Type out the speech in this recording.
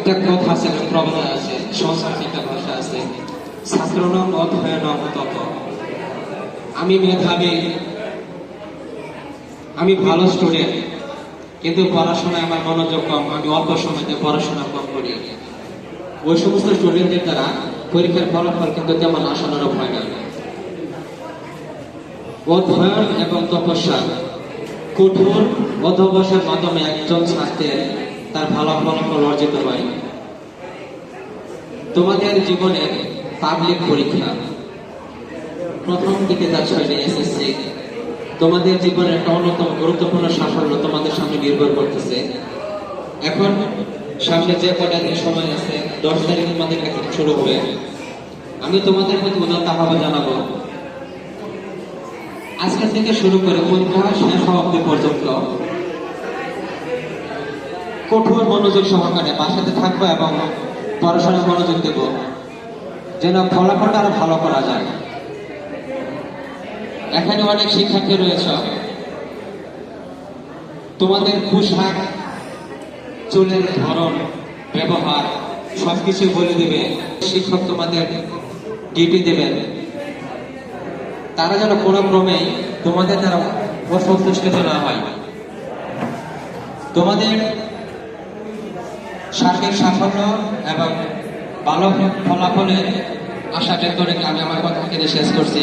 একটা কথা আছে প্রবণতা আছে সংস্কৃত ভাষা আছে। ছাত্রনম অধ্যয়নম তত আমি মেধাবী, আমি ভালো স্টুডেন্ট কিন্তু পড়াশোনায় আমার মনোযোগ কম, আমি অল্প সময়তে পড়াশোনা কম করি। ওই সমস্ত স্টুডেন্টদের দ্বারা পরীক্ষার ফলাফল কিন্তু তেমন আশানুরূপ হয় না। অধ্যয়ন এবং তপস্যা কঠোর অধ্যবসায়ের মাধ্যমে একজন ছাত্রের তার ভালো ফলাফল অর্জিত হয়। তোমাদের জীবনের পাবলিক পরীক্ষা। প্রথম দিকে যাচ্ছ এসএসসি তোমাদের জীবনের একটা অন্যতম গুরুত্বপূর্ণ সাফল্য তোমাদের সামনে নির্ভর করতেছে। এখন সামনে যে কটা দিন সময় আছে, দশ তারিখ তোমাদের কাছে শুরু হবে। আমি তোমাদের প্রতি উদাত্ত আহ্বান জানাব। আজকের থেকে শুরু করে পরীক্ষা শেষ হওয়া পর্যন্ত কঠোর মনোযোগ সহকারে বাসাতে থাকব এবং পড়াশোনায় মনোযোগ দেব। যেন ফলাফলটা আরও ভালো করা যায়। এখানে অনেক শিক্ষার্থী রয়েছে। তোমাদের পোশাক, চুলের ধরন, ব্যবহার, সবকিছু বলে দেবে। শিক্ষক তোমাদের ডিউটি দেবেন। তারা যেন কোনো ক্রমে তোমাদের দ্বারা অসন্তুষ্ট না হয়। তোমাদের সার্বিক সাফল্য এবং ভালো ফলাফলের আশা ব্যক্ত রেখে আমি আমার কথা এখানে শেষ করছি।